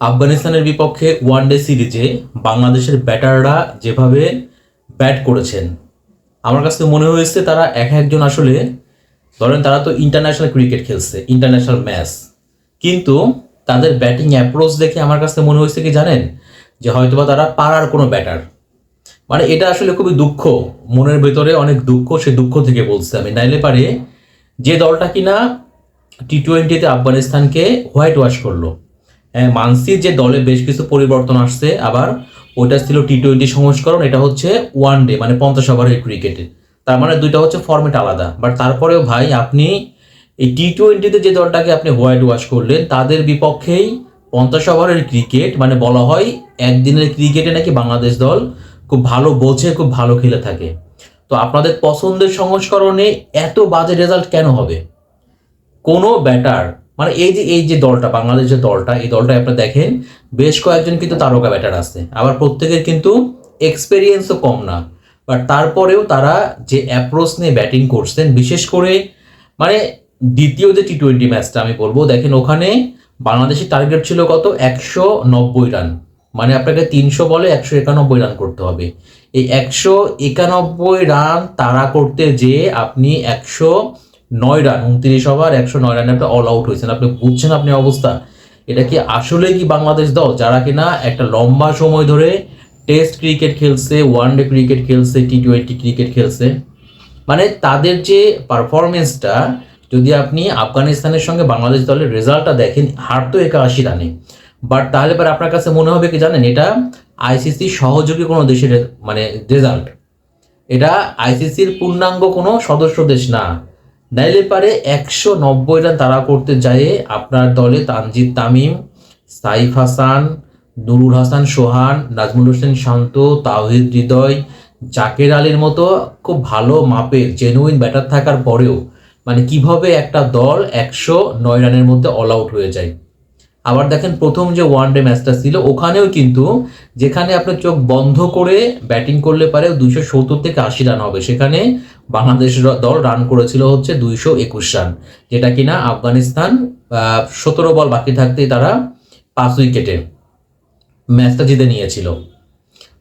আফগানিস্তানের বিপক্ষে ওয়ানডে সিরিজে বাংলাদেশের ব্যাটাররা যেভাবে ব্যাট করেছেন, আমার কাছে মনে হয়েছে তারা এক একজন আসলে, ধরেন তারা তো ইন্টারন্যাশনাল ক্রিকেট খেলছে ইন্টারন্যাশনাল ম্যাচ কিন্তু তাদের ব্যাটিং অ্যাপ্রোচ দেখে আমার কাছে মনে হয়েছে কি জানেন? যে হয়তোবা তারা পাড়ার কোনো ব্যাটার মানে এটা আসলে খুবই দুঃখ, মনের ভেতরে অনেক দুঃখ, সে দুঃখ থেকে বলছি আমি। নাইলে পারে যে দলটা কিনা টি টোয়েন্টিতে আফগানিস্তানকে হোয়াইট ওয়াশ করল মানসির যে দলে বেশ কিছু পরিবর্তন আসছে, আবার ওইটা ছিল টি টোয়েন্টি সংস্করণ, এটা হচ্ছে ওয়ান ডে মানে পঞ্চাশ ওভারের ক্রিকেটে তার মানে দুইটা হচ্ছে ফর্মেট আলাদা। বাট তারপরেও ভাই, আপনি এই টি টোয়েন্টিতে যে দলটাকে আপনি হোয়াইট ওয়াশ করলেন, তাদের বিপক্ষেই পঞ্চাশ ওভারের ক্রিকেট মানে বলা হয় একদিনের ক্রিকেটে নাকি বাংলাদেশ দল খুব ভালো বোঝে খুব ভালো খেলে থাকে। তো আপনাদের পছন্দের সংস্করণে এত বাজে রেজাল্ট কেন হবে? কোনো ব্যাটার মানে এই যে এই যে দলটা, বাংলাদেশ যে দলটা, এই দলটা আপনারা দেখেন, বেশ কয়েকজন কিন্তু তারকা ব্যাটার আছে। আবার প্রত্যেকের কিন্তু এক্সপেরিয়েন্সও কম না। বাট তারপরেও তারা যে অ্যাপ্রোচ নিয়ে ব্যাটিং করছেন, বিশেষ করে মানে দ্বিতীয় যে টি টোয়েন্টি ম্যাচটা আমি বলব, দেখেন ওখানে বাংলাদেশের টার্গেট ছিল কত? একশো নব্বই রান মানে আপনাকে তিনশো বলে একশো একানব্বই রান করতে হবে। এই একশো একানব্বই রান তাড়া করতে যে আপনি একশো নয় রান উনত্রিশ ওভার একশো নয় রানে আপনি অল আউট হয়েছেন আপনি বুঝছেন আপনি অবস্থা? এটা কি আসলে কি বাংলাদেশ দল? যারা কিনা একটা লম্বা সময় ধরে টেস্ট ক্রিকেট খেলছে ওয়ান ডে ক্রিকেট খেলছে টি টোয়েন্টি ক্রিকেট খেলছে মানে তাদের যে পারফরমেন্সটা যদি আপনি আফগানিস্তানের সঙ্গে বাংলাদেশ দলের রেজাল্টটা দেখেন হারতো একাশি রানে বাট তাহলে পরে আপনার কাছে মনে হবে কি জানেন, এটা আইসিসি সহযোগী কোনো দেশের মানে রেজাল্ট এটা আইসিসির পূর্ণাঙ্গ কোনো সদস্য দেশ না। নাইলে পারে একশো নব্বই রান তারা করতে যায় আপনার দলে তানজিদ তামিম, সাইফ হাসান, নুরুল হাসান সোহান, নাজমুল হোসেন শান্ত, তাওহিদ হৃদয়, জাকের আলীর মতো খুব ভালো মাপের জেনুইন ব্যাটার থাকার পরেও মানে কীভাবে একটা দল একশো নয় রানের মধ্যে অল আউট হয়ে যায়। আবার দেখেন প্রথম যে ওয়ান ডে ম্যাচটা ছিল, ওখানেও কিন্তু যেখানে আপনার চোখ বন্ধ করে ব্যাটিং করলে পারে দুইশো সত্তর থেকে আশি রান হবে। সেখানে বাংলাদেশ দল রান করেছিল হচ্ছে দুইশো একুশ রান যেটা কিনা আফগানিস্তান সতেরো বল বাকি থাকতেই তারা পাঁচ উইকেটে ম্যাচটা জিতে নিয়েছিল।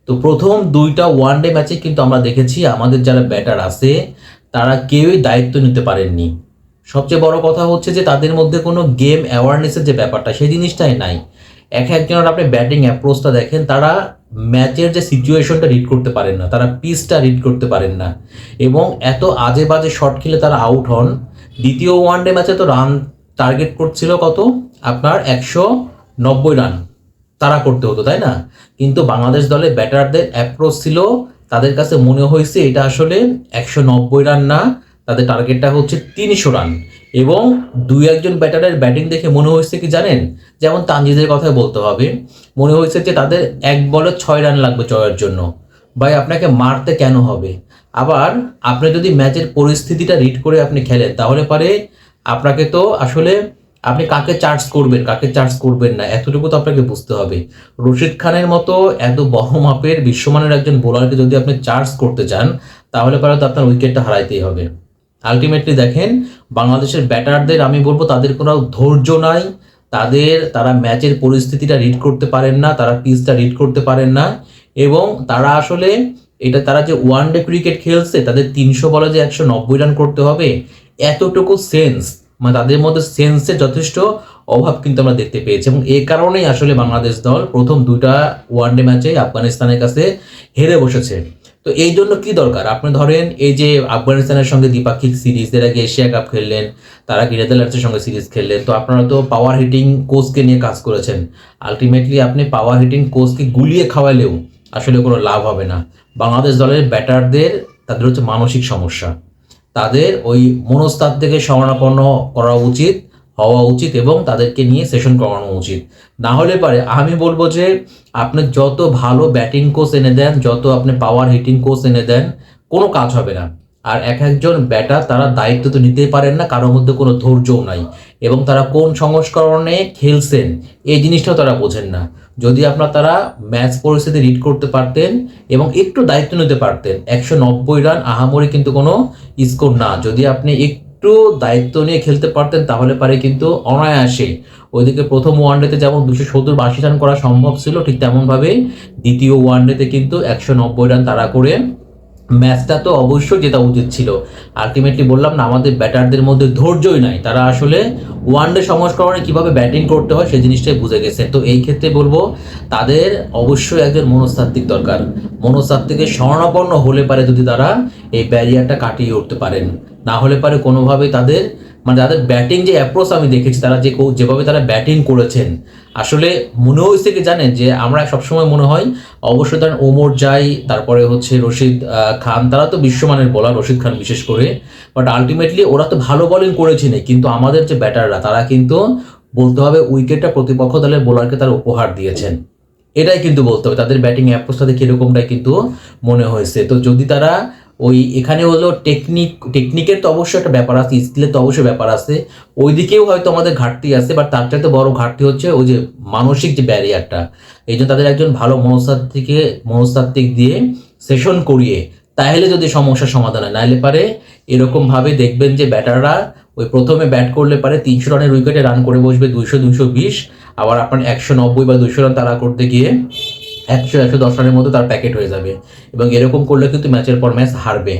তো প্রথম দুইটা ওয়ান ডে ম্যাচে কিন্তু আমরা দেখেছি, আমাদের যারা ব্যাটার আছে, তারা কেউই দায়িত্ব নিতে পারেননি। সবচেয়ে বড় কথা হচ্ছে যে তাদের মধ্যে কোনো গেম অ্যাওয়ারনেসের যে ব্যাপারটা, সেই জিনিসটাই নাই। এক একজনের আপনি ব্যাটিং অ্যাপ্রোচটা দেখেন, তারা ম্যাচের যে সিচুয়েশনটা রিড করতে পারেন না, তারা পিচটা রিড করতে পারেন না। এবং এত আজে বাজে শট খেলে তারা আউট হন। দ্বিতীয় ওয়ান ডে ম্যাচে তো রান টার্গেট করছিল কত? আপনার একশো নব্বই রান তারা করতে হতো, তাই না? কিন্তু বাংলাদেশ দলে ব্যাটারদের অ্যাপ্রোচ ছিল, তাদের কাছে মনে হয়েছে এটা আসলে একশো নব্বই রান না তাদের টার্গেটটা হচ্ছে তিনশো রান এবং দুই একজন ব্যাটারের ব্যাটিং দেখে মনে হয়েছে কি জানেন? যেমন তানজিদের কথা বলতে হবে। মনে হয়েছে যে তাদের এক বলে ছয় রান লাগবে জয়ের জন্য। ভাই, আপনাকে মারতে কেন হবে? আবার আপনি যদি ম্যাচের পরিস্থিতিটা রিড করে আপনি খেলেন, তাহলে পারে আপনাকে তো আসলে আপনি কাকে চার্জ করবেন, কাকে চার্জ করবেন না, এতটুকু তো আপনাকে বুঝতে হবে। রশিদ খানের মতো এত বড় মাপের বিশ্বমানের একজন বোলারকে যদি আপনি চার্জ করতে চান, তাহলে পরে তো আপনার উইকেটটা হারাইতেই হবে। আলটিমেটলি দেখেন, বাংলাদেশের ব্যাটারদের, আমি বলব তাদের কোনো ধৈর্য নাই। তাদের, তারা ম্যাচের পরিস্থিতিটা রিড করতে পারেন না, তারা পিচটা রিড করতে পারেন না। এবং তারা আসলে এটা, তারা যে ওয়ান ডে ক্রিকেট খেলছে, তাদের তিনশো বলে যে একশো নব্বই রান করতে হবে, এতটুকু সেন্স মানে তাদের মধ্যে সেন্সের যথেষ্ট অভাব কিন্তু আমরা দেখতে পেয়েছি। এবং এই কারণেই আসলে বাংলাদেশ দল প্রথম দুইটা ওয়ান ডে ম্যাচে আফগানিস্তানের কাছে হেরে বসেছে। তো এই জন্য কি দরকার? আপনি ধরেন এই যে আফগানিস্তানের সঙ্গে দ্বিপাক্ষিক সিরিজ, এর আগে এশিয়া কাপ খেললেন, তারা কি নেদারল্যান্ডসের সঙ্গে সিরিজ খেললেন, তো আপনারা তো পাওয়ার হিটিং কোচকে নিয়ে কাজ করেছেন। আলটিমেটলি আপনি পাওয়ার হিটিং কোচকে গুলিয়ে খাওয়ালেও আসলে কোনো লাভ হবে না। বাংলাদেশ দলের ব্যাটারদের, তাদের হচ্ছে মানসিক সমস্যা। তাদের ওই মনস্তার থেকে শরণাপন্ন করা উচিত হওয়া উচিত এবং তাদেরকে নিয়ে সেশন করানো উচিত। না হলে পারে, আমি বলব যে, আপনি যত ভালো ব্যাটিং কোচ এনে দেন, যত আপনি পাওয়ার হিটিং কোচ এনে দেন, কোনো কাজ হবে না। আর এক একজন ব্যাটার তারা দায়িত্ব তো নিতেই পারেন না, কারোর মধ্যে কোনো ধৈর্যও নাই। এবং তারা কোন সংস্করণে খেলছেন, এই জিনিসটাও তারা বোঝেন না। যদি আপনার তারা ম্যাচ পরিস্থিতি রিড করতে পারতেন এবং একটু দায়িত্ব নিতে পারতেন, একশো নব্বই রান আহামরি কিন্তু কোনো স্কোর না। যদি আপনি একটু দায়িত্ব নিয়ে খেলতে পারতেন, তাহলে পারে কিন্তু অনায়াসে। ওইদিকে প্রথম ওয়ানডেতে যেমন দুশো সত্তর বাষি রান করা সম্ভব ছিল, ঠিক তেমনভাবে দ্বিতীয় ওয়ানডেতে কিন্তু একশো নব্বই রান তারা করে ম্যাচটা তো অবশ্যই জেতা উচিত ছিল। আলটিমেটলি বললাম না, আমাদের ব্যাটারদের মধ্যে ধৈর্যই নাই। তারা আসলে ওয়ানডে সংস্করণে কীভাবে ব্যাটিং করতে হয় সেই জিনিসটাই বুঝে গেছে। তো এই ক্ষেত্রে বলব, তাদের অবশ্যই একজন মনস্তাত্ত্বিক দরকার। মনস্তাত্ত্বিকের স্বর্ণাপন্ন হলে পারে যদি তারা এই ব্যারিয়ারটা কাটিয়ে উঠতে পারেন। না হলে পারে কোনোভাবেই তাদের মানে তাদের ব্যাটিং যে অ্যাপ্রোচ আমি দেখেছি, তারা যে যেভাবে তারা ব্যাটিং করেছেন। আসলে মনে হয়েছে কি জানেন যে আমরা সবসময় মনে হয় অবশ্যই তার ওমর জাই তারপরে হচ্ছে রশিদ খান, তারা তো বিশ্বমানের বোলার রশিদ খান বিশেষ করে। বাট আলটিমেটলি ওরা তো ভালো বোলিং করেছেন কিন্তু আমাদের যে ব্যাটাররা তারা কিন্তু বলতে হবে উইকেটটা প্রতিপক্ষ দলের বোলারকে তারা উপহার দিয়েছেন। এটাই কিন্তু বলতে হবে, তাদের ব্যাটিং অ্যাপ্রোচটা দেখে এরকমটাই কিন্তু মনে হয়েছে। তো যদি তারা ওই এখানে হলো টেকনিক টেকনিকের তো অবশ্যই একটা ব্যাপার আছে স্কিলের তো অবশ্যই ব্যাপার আছে। ওই দিকেও হয়তো আমাদের ঘাটতি আছে বাট তার চাইতে বড় ঘাটতি হচ্ছে ওই যে মানসিক যে ব্যারিয়ারটা এই জন্য তাদের একজন ভালো মনস্তাত্ত্বিকে, মনস্তাত্ত্বিক দিয়ে সেশন করিয়ে, তাহলে যদি সমস্যার সমাধান হয়, নাহলে পারে এরকমভাবে দেখবেন যে ব্যাটাররা ওই প্রথমে ব্যাট করলে পারে তিনশো রানের উইকেটে রান করে বসবে দুইশো দুইশো বিশ, আবার আপনার একশো নব্বই বা দুইশো রান তারা করতে গিয়ে একশো একশো দশ রানের মধ্যে তার প্যাকেট হয়ে যাবে। এবং এরকম করলে কিন্তু ম্যাচের পর ম্যাচ হারবে।